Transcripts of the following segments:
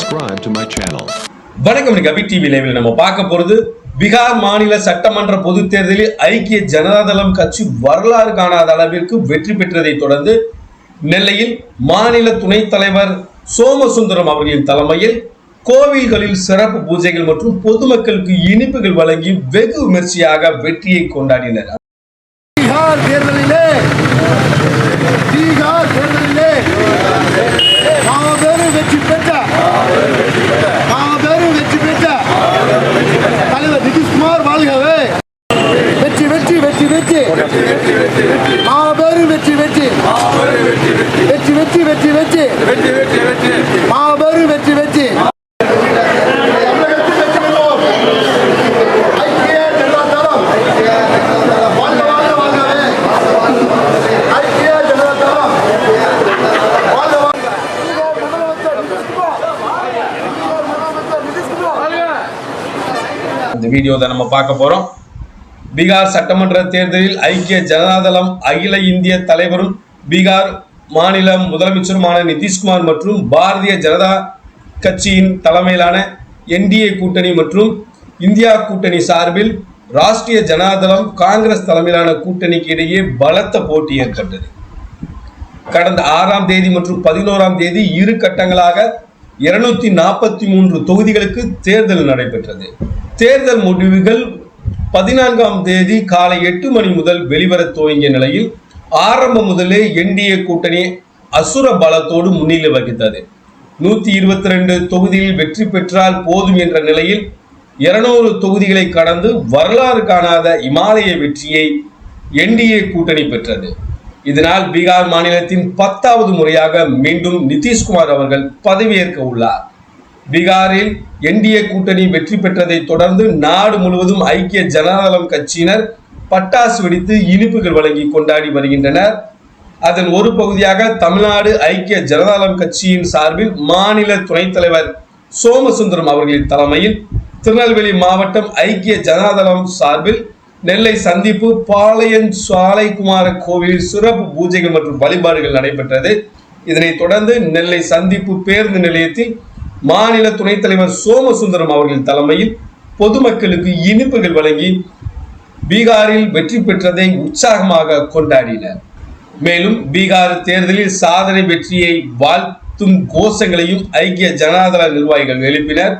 subscribe to my channel. வணக்கம் அபி TV லைவ்ல நம்ம பார்க்க போறது பீகார் மாநில சட்டமன்ற பொதுத் தேர்தலில் ஐக்கிய ஜனதாதளம் கட்சி வரலாறு காணாத அளவிற்கு வெற்றி பெற்றதை தொடர்ந்து நெல்லையில் மாநில துணைத் தலைவர் சோமசுந்தரம் அவர்களின் தலைமையில் கோவில்களில் சிறப்பு பூஜைகள் மற்றும் பொதுமக்களுக்கு இனிப்புகள் வழங்கி வெகு விமர்சையாக வெற்றியை கொண்டாடினர் பீகார் தேர்தலிலே பீகார் தேர்தலிலே மாபெரும் வெற்றி பெற்ற மாபெரும் வெற்றி பெற்ற தலைவர் நிதிஷ்குமார் வாழ்கவே வெற்றி வெற்றி வெற்றி வெற்றி மாபெரும் வெற்றி வெற்றி வெற்றி வெற்றி வெற்றி வெற்றி மாபெரும் வெற்றி வெற்றி தமிழகத்தில் வெற்றி பெறுவோம் ஐக்கிய ஜனதா தளம் வாழ்க வாழ்க வாழ்கவே ஐக்கிய ஜனதா தளம் வாழ்க வாழ்க முதலமைச்சர் மாபெரும் வெற்றி வெற்றி இந்த வீடியோ நம்ம பார்க்க போறோம். பீகார் சட்டமன்ற தேர்தலில் ஐக்கிய ஜனதாதளம் அகில இந்திய தலைவரும் பீகார் மாநில முதலமைச்சருமான நிதிஷ்குமார் மற்றும் பாரதிய ஜனதா கட்சியின் தலைமையிலான என்டிஏ கூட்டணி மற்றும் இந்தியா கூட்டணி சார்பில் ராஷ்டிரிய ஜனதாதளம் காங்கிரஸ் தலைமையிலான கூட்டணிக்கு இடையே பலத்த போட்டி ஏற்பட்டது. கடந்த ஆறாம் தேதி மற்றும் பதினோராம் தேதி இரு கட்டங்களாக இருநூத்தி நாற்பத்தி மூன்று தொகுதிகளுக்கு தேர்தல் நடைபெற்றது. தேர்தல் முடிவுகள் பதினான்காம் தேதி காலை எட்டு மணி முதல் வெளிவர துவங்கிய நிலையில் ஆரம்பம் முதலே என்டிஏ கூட்டணி அசுர பலத்தோடு முன்னிலை வகித்தது. நூத்தி இருபத்தி ரெண்டு தொகுதியில் வெற்றி பெற்றால் போதும் என்ற நிலையில் இருநூறு தொகுதிகளை கடந்து வரலாறு காணாத இமாலய வெற்றியை என்டிஏ கூட்டணி பெற்றது. இதனால் பீகார் மாநிலத்தின் பத்தாவது முறையாக மீண்டும் நிதிஷ்குமார் அவர்கள் பதவியேற்க உள்ளார். பீகாரில் என்டிஏ கூட்டணி வெற்றி பெற்றதை தொடர்ந்து நாடு முழுவதும் ஐக்கிய ஜனதாதளம் கட்சியினர் பட்டாசு வெடித்து இனிப்புகள் வழங்கி கொண்டாடி வருகின்றனர். அதன் ஒரு பகுதியாக தமிழ்நாடு ஐக்கிய ஜனதாதளம் கட்சியின் சார்பில் மாநில துணைத் தலைவர் சோமசுந்தரம் அவர்களின் தலைமையில் திருநெல்வேலி மாவட்டம் ஐக்கிய ஜனதாதளம் சார்பில் நெல்லை சந்திப்பு பாளையன் சாலைக்குமார கோவிலில் சிறப்பு பூஜைகள் மற்றும் வழிபாடுகள் நடைபெற்றது. இதனைத் தொடர்ந்து நெல்லை சந்திப்பு பேருந்து நிலையத்தில் மாநில துணைத் தலைவர் சோமசுந்தரம் அவர்களின் தலைமையில் பொதுமக்களுக்கு இனிப்புகள் வழங்கி பீகாரில் வெற்றி பெற்றதை உற்சாகமாக கொண்டாடினர். மேலும் பீகார் தேர்தலில் சாதனை வெற்றியை வாழ்த்தும் கோஷங்களையும் ஐக்கிய ஜனதாதள நிர்வாகிகள் எழுப்பினர்.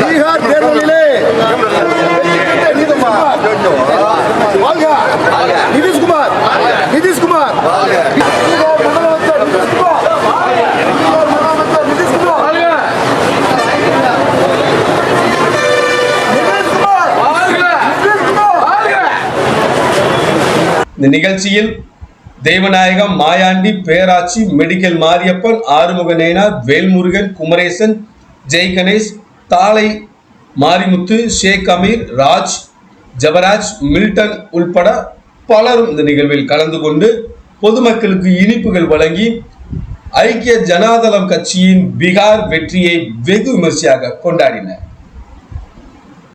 பீகார் தேர்தலிலே இந்த நிகழ்ச்சியில் தெய்வநாயகம் மாயாண்டி பேராட்சி மெடிக்கல் மாரியப்பன் ஆறுமுக நயனார் வேல்முருகன் குமரேசன் ஜெய் கணேஷ் தாளை மாரிமுத்து ஷேக் அமீர் ராஜ் ஜபராஜ் மில்டன் உள்பட பலரும் இந்த நிகழ்வில் கலந்து கொண்டு பொதுமக்களுக்கு இனிப்புகள் வழங்கி ஐக்கிய ஜனாதளம் கட்சியின் பீகார் வெற்றியை வெகு விமர்சையாக கொண்டாடினர்.